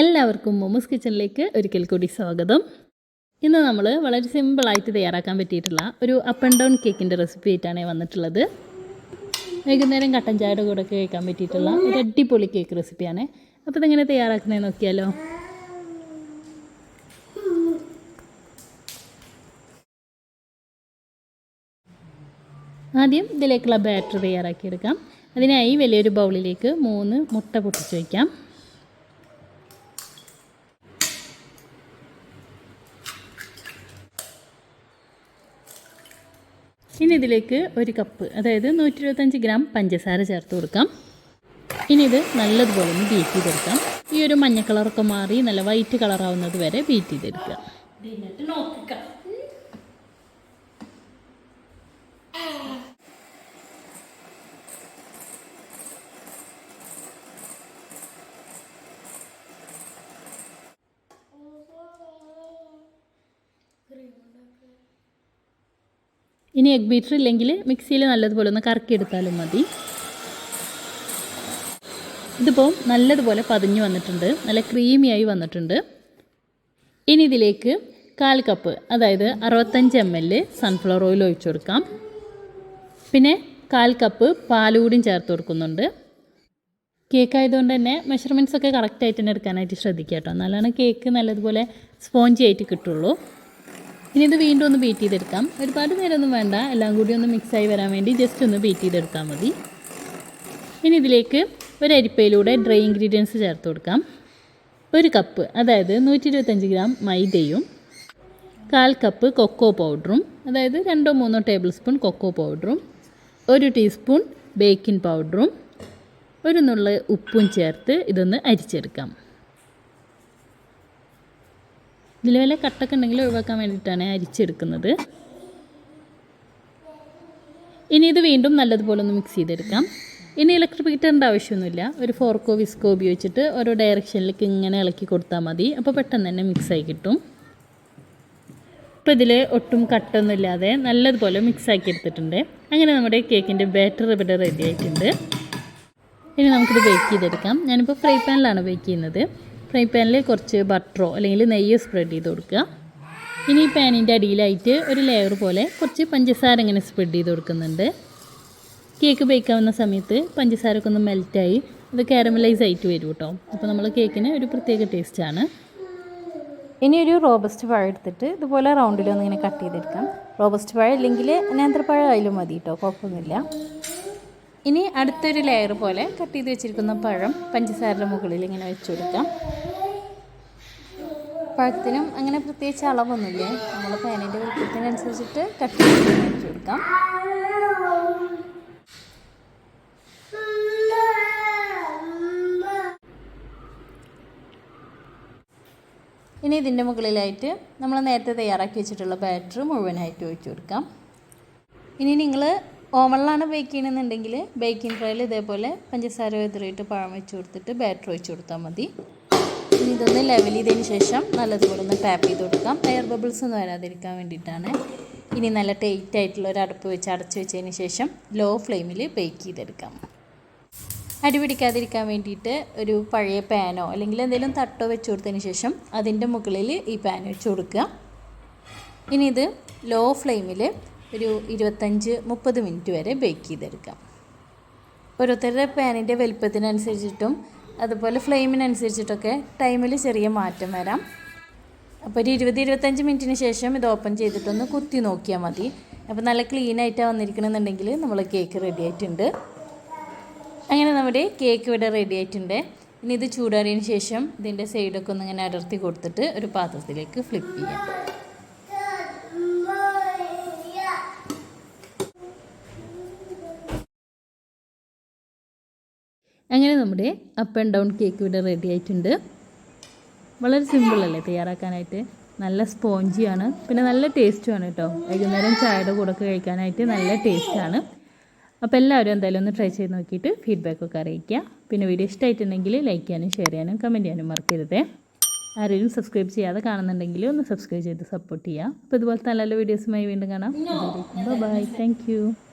എല്ലാവർക്കും മോമോസ് കിച്ചണിലേക്ക് ഒരിക്കൽ കൂടി സ്വാഗതം. ഇന്ന് നമ്മൾ വളരെ സിമ്പിളായിട്ട് തയ്യാറാക്കാൻ പറ്റിയിട്ടുള്ള ഒരു അപ്പ് ആൻഡ് ഡൗൺ കേക്കിന്റെ റെസിപ്പി ആയിട്ടാണ് വന്നിട്ടുള്ളത്. വൈകുന്നേരം കട്ടൻ ചായയുടെ കൂടെ ഒക്കെ കഴിക്കാൻ പറ്റിയിട്ടുള്ള ഒരു അടിപൊളി കേക്ക് റെസിപ്പിയാണ് അപ്പോൾ ഇതെങ്ങനെ തയ്യാറാക്കുന്നത് നോക്കിയാലോ? ആദ്യം ഇതിലേക്കുള്ള ബാറ്റർ തയ്യാറാക്കിയെടുക്കാം. അതിനായി വലിയൊരു ബൗളിലേക്ക് മൂന്ന് മുട്ട പൊട്ടിച്ച് വയ്ക്കാം ഇനി ഇതിലേക്ക് ഒരു കപ്പ് അതായത് നൂറ്റി ഇരുപത്തഞ്ച് ഗ്രാം പഞ്ചസാര ചേർത്ത് കൊടുക്കാം. ഇനി ഇത് നല്ലതുപോലെ ഒന്ന് ബീറ്റ് ചെയ്തെടുക്കാം. ഈ ഒരു മഞ്ഞ കളറൊക്കെ മാറി നല്ല വൈറ്റ് കളറാവുന്നത് വരെ ബീറ്റ് ചെയ്തെടുക്കുക. ഇനി എഗ് ബീറ്റർ ഇല്ലെങ്കിൽ മിക്സിയിൽ നല്ലതുപോലെ ഒന്ന് കറക്കിയെടുത്താലും മതി. ഇതിപ്പോൾ നല്ലതുപോലെ പതിഞ്ഞു വന്നിട്ടുണ്ട്. നല്ല ക്രീമിയായി വന്നിട്ടുണ്ട്. ഇനി ഇതിലേക്ക് കാൽ കപ്പ് അതായത് അറുപത്തഞ്ച് എം എൽ സൺഫ്ലവർ ഓയിൽ ഒഴിച്ചു കൊടുക്കാം. പിന്നെ കാൽ കപ്പ് പാലുകൂടിയും ചേർത്ത് കൊടുക്കുന്നുണ്ട്. കേക്ക് ആയതുകൊണ്ട് തന്നെ മെഷർമെന്റ്സ് ഒക്കെ കറക്റ്റായിട്ട് തന്നെ എടുക്കാനായിട്ട് ശ്രദ്ധിക്കുക കേട്ടോ. എന്നാലാണ് കേക്ക് നല്ലതുപോലെ സ്പോഞ്ചി ആയിട്ട് കിട്ടുള്ളൂ. ഇനി ഇത് വീണ്ടും ഒന്ന് ബീറ്റ് ചെയ്തെടുക്കാം. ഒരുപാട് നേരമൊന്നും വേണ്ട. എല്ലാം കൂടി ഒന്ന് മിക്സായി വരാൻ വേണ്ടി ജസ്റ്റ് ഒന്ന് ബീറ്റ് ചെയ്തെടുത്താൽ മതി. ഇനി ഇതിലേക്ക് ഒരു അരിപ്പയിലൂടെ ഡ്രൈ ഇൻഗ്രീഡിയൻസ് ചേർത്ത് കൊടുക്കാം. ഒരു കപ്പ് അതായത് നൂറ്റി ഇരുപത്തഞ്ച് ഗ്രാം മൈദയും കാൽ കപ്പ് കൊക്കോ പൗഡറും അതായത് രണ്ടോ മൂന്നോ ടേബിൾ സ്പൂൺ കൊക്കോ പൗഡറും ഒരു ടീസ്പൂൺ ബേക്കിംഗ് പൗഡറും ഒരു നുള്ള ഉപ്പും ചേർത്ത് ഇതൊന്ന് അരിച്ചെടുക്കാം. ഇതിൽ വല്ല കട്ടൊക്കെ ഉണ്ടെങ്കിൽ ഒഴിവാക്കാൻ വേണ്ടിയിട്ടാണ് അരിച്ചെടുക്കുന്നത്. ഇനി ഇത് വീണ്ടും നല്ലതുപോലെ ഒന്ന് മിക്സ് ചെയ്തെടുക്കാം. ഇനി ഇലക്ട്രിക് ബീറ്ററിന്റെ ആവശ്യമൊന്നുമില്ല. ഒരു ഫോർക്കോ വിസ്കോ ഉപയോഗിച്ചിട്ട് ഓരോ ഡയറക്ഷനിലേക്ക് ഇങ്ങനെ ഇളക്കി കൊടുത്താൽ മതി. അപ്പോൾ പെട്ടെന്ന് തന്നെ മിക്സായി കിട്ടും. ഇപ്പോൾ ഇതിൽ ഒട്ടും കട്ടൊന്നും ഇല്ലാതെ നല്ലതുപോലെ മിക്സാക്കി എടുത്തിട്ടുണ്ട്. അങ്ങനെ നമ്മുടെ കേക്കിന്റെ ബാറ്റർ ഇവിടെ റെഡി ആയിട്ടുണ്ട്. ഇനി നമുക്കിത് ബേക്ക് ചെയ്തെടുക്കാം. ഞാനിപ്പോൾ ഫ്രൈ പാനിലാണ് ബേക്ക് ചെയ്യുന്നത്. ഫ്രൈ പാനിൽ കുറച്ച് ബട്ടറോ അല്ലെങ്കിൽ നെയ്യോ സ്പ്രെഡ് ചെയ്ത് കൊടുക്കുക. ഇനി ഈ പാനിന്റെ അടിയിലായിട്ട് ഒരു ലെയർ പോലെ കുറച്ച് പഞ്ചസാര ഇങ്ങനെ സ്പ്രെഡ് ചെയ്ത് കൊടുക്കുന്നുണ്ട്. കേക്ക് ബേക്കാവുന്ന സമയത്ത് പഞ്ചസാര ഒക്കെ ഒന്ന് മെൽറ്റായി അത് കാരമലൈസ് ആയിട്ട് വരും കേട്ടോ. അപ്പോൾ നമ്മൾ കേക്കിന് ഒരു പ്രത്യേക ടേസ്റ്റാണ് ഇനി ഒരു റോബസ്റ്റ് പഴം എടുത്തിട്ട് ഇതുപോലെ റൗണ്ടിലൊന്ന് ഇങ്ങനെ കട്ട് ചെയ്തെടുക്കാം. റോബസ്റ്റ് പഴം ഇല്ലെങ്കിൽ നേന്ത്രപ്പഴം ആയാലും മതി കേട്ടോ കുഴപ്പമൊന്നുമില്ല. ഇനി അടുത്തൊരു ലെയർ പോലെ കട്ട് ചെയ്ത് വെച്ചിരിക്കുന്ന പഴം പഞ്ചസാരയുടെ മുകളിൽ ഇങ്ങനെ വെച്ച് കൊടുക്കാം. പഴത്തിനും അങ്ങനെ പ്രത്യേകിച്ച് അളവൊന്നുമില്ല? നമ്മൾ പാനിന്റെ വലുപ്പത്തിനനുസരിച്ചിട്ട് കട്ട് ചെയ്ത് വെച്ച് കൊടുക്കാം. ഇനി ഇതിന്റെ മുകളിലായിട്ട് നമ്മൾ നേരത്തെ തയ്യാറാക്കി വെച്ചിട്ടുള്ള ബാറ്റർ മുഴുവനായിട്ട് ഒഴിച്ചു കൊടുക്കാം. ഇനി നിങ്ങൾ ഓവണിലാണ് ബേക്ക് ചെയ്യണമെന്നുണ്ടെങ്കിൽ ബേക്കിംഗ് ട്രേയിൽ ഇതേപോലെ പഞ്ചസാര വെതിറിയിട്ട് പഴം വെച്ച് കൊടുത്തിട്ട് ബാറ്റർ ഒഴിച്ച് കൊടുത്താൽ മതി. ഇനി ഇതൊന്ന് ലെവൽ ചെയ്തതിന് ശേഷം നല്ലതുപോലെ ഒന്ന് ടാപ്പ് ചെയ്ത് കൊടുക്കാം. എയർ ബബിൾസ് ഒന്നും വരാതിരിക്കാൻ വേണ്ടിയിട്ടാണ്. ഇനി നല്ല ടൈറ്റ് ആയിട്ടുള്ള ഒരു അടുപ്പ് വെച്ച് അടച്ച് വെച്ചതിന് ശേഷം ലോ ഫ്ലെയിമിൽ ബേക്ക് ചെയ്തെടുക്കാം. അടി പിടിക്കാതിരിക്കാൻ വേണ്ടിയിട്ട് ഒരു പഴയ പാനോ അല്ലെങ്കിൽ എന്തെങ്കിലും തട്ടോ വെച്ച് കൊടുത്തതിന് ശേഷം അതിന്റെ മുകളിൽ ഈ പാൻ വെച്ച് കൊടുക്കുക. ഇനി ഇത് ലോ ഫ്ലെയിമിൽ ഒരു ഇരുപത്തഞ്ച് മുപ്പത് മിനിറ്റ് വരെ ബേക്ക് ചെയ്തെടുക്കാം. ഓരോരുത്തരുടെ പാനിന്റെ വലിപ്പത്തിനനുസരിച്ചിട്ടും അതുപോലെ ഫ്ലെയിമിനനുസരിച്ചിട്ടൊക്കെ ടൈമിൽ ചെറിയ മാറ്റം വരാം. അപ്പോൾ ഒരു ഇരുപത് ഇരുപത്തഞ്ച് മിനിറ്റിന് ശേഷം ഇത് ഓപ്പൺ ചെയ്തിട്ടൊന്ന് കുത്തി നോക്കിയാൽ മതി. അപ്പോൾ നല്ല ക്ലീൻ ആയിട്ടാണ് വന്നിരിക്കണമെന്നുണ്ടെങ്കിൽ നമ്മൾ കേക്ക് റെഡി ആയിട്ടുണ്ട്. അങ്ങനെ നമ്മുടെ കേക്ക് ഇവിടെ റെഡി ആയിട്ടുണ്ട്. ഇനി ഇത് ചൂടാറിയതിന് ശേഷം ഇതിന്റെ സൈഡൊക്കെ ഒന്ന് ഇങ്ങനെ അടർത്തി കൊടുത്തിട്ട് ഒരു പാത്രത്തിലേക്ക് ഫ്ലിപ്പ് ചെയ്യാം. അങ്ങനെ നമ്മുടെ അപ്പ് ആൻഡ് ഡൗൺ കേക്ക് ഇവിടെ റെഡി ആയിട്ടുണ്ട്. വളരെ സിമ്പിളല്ലേ തയ്യാറാക്കാനായിട്ട്? നല്ല സ്പോഞ്ചിയാണ് പിന്നെ നല്ല ടേസ്റ്റുമാണ് കേട്ടോ വൈകുന്നേരം ചായയുടെ കൂടെ ഒക്കെ കഴിക്കാനായിട്ട് നല്ല ടേസ്റ്റാണ് അപ്പോൾ എല്ലാവരും എന്തായാലും ഒന്ന് ട്രൈ ചെയ്ത് നോക്കിയിട്ട് ഫീഡ്ബാക്കൊക്കെ അറിയിക്കുക. പിന്നെ വീഡിയോ ഇഷ്ടമായിട്ടുണ്ടെങ്കിൽ ലൈക്ക് ചെയ്യാനും ഷെയർ ചെയ്യാനും കമന്റ് ചെയ്യാനും മറക്കരുതേ. ആരെങ്കിലും സബ്സ്ക്രൈബ് ചെയ്യാതെ കാണുന്നുണ്ടെങ്കിൽ ഒന്ന് സബ്സ്ക്രൈബ് ചെയ്ത് സപ്പോർട്ട് ചെയ്യുക. അപ്പോൾ ഇതുപോലത്തെ നല്ല നല്ല വീഡിയോസുമായി വീണ്ടും കാണാം. Bye thank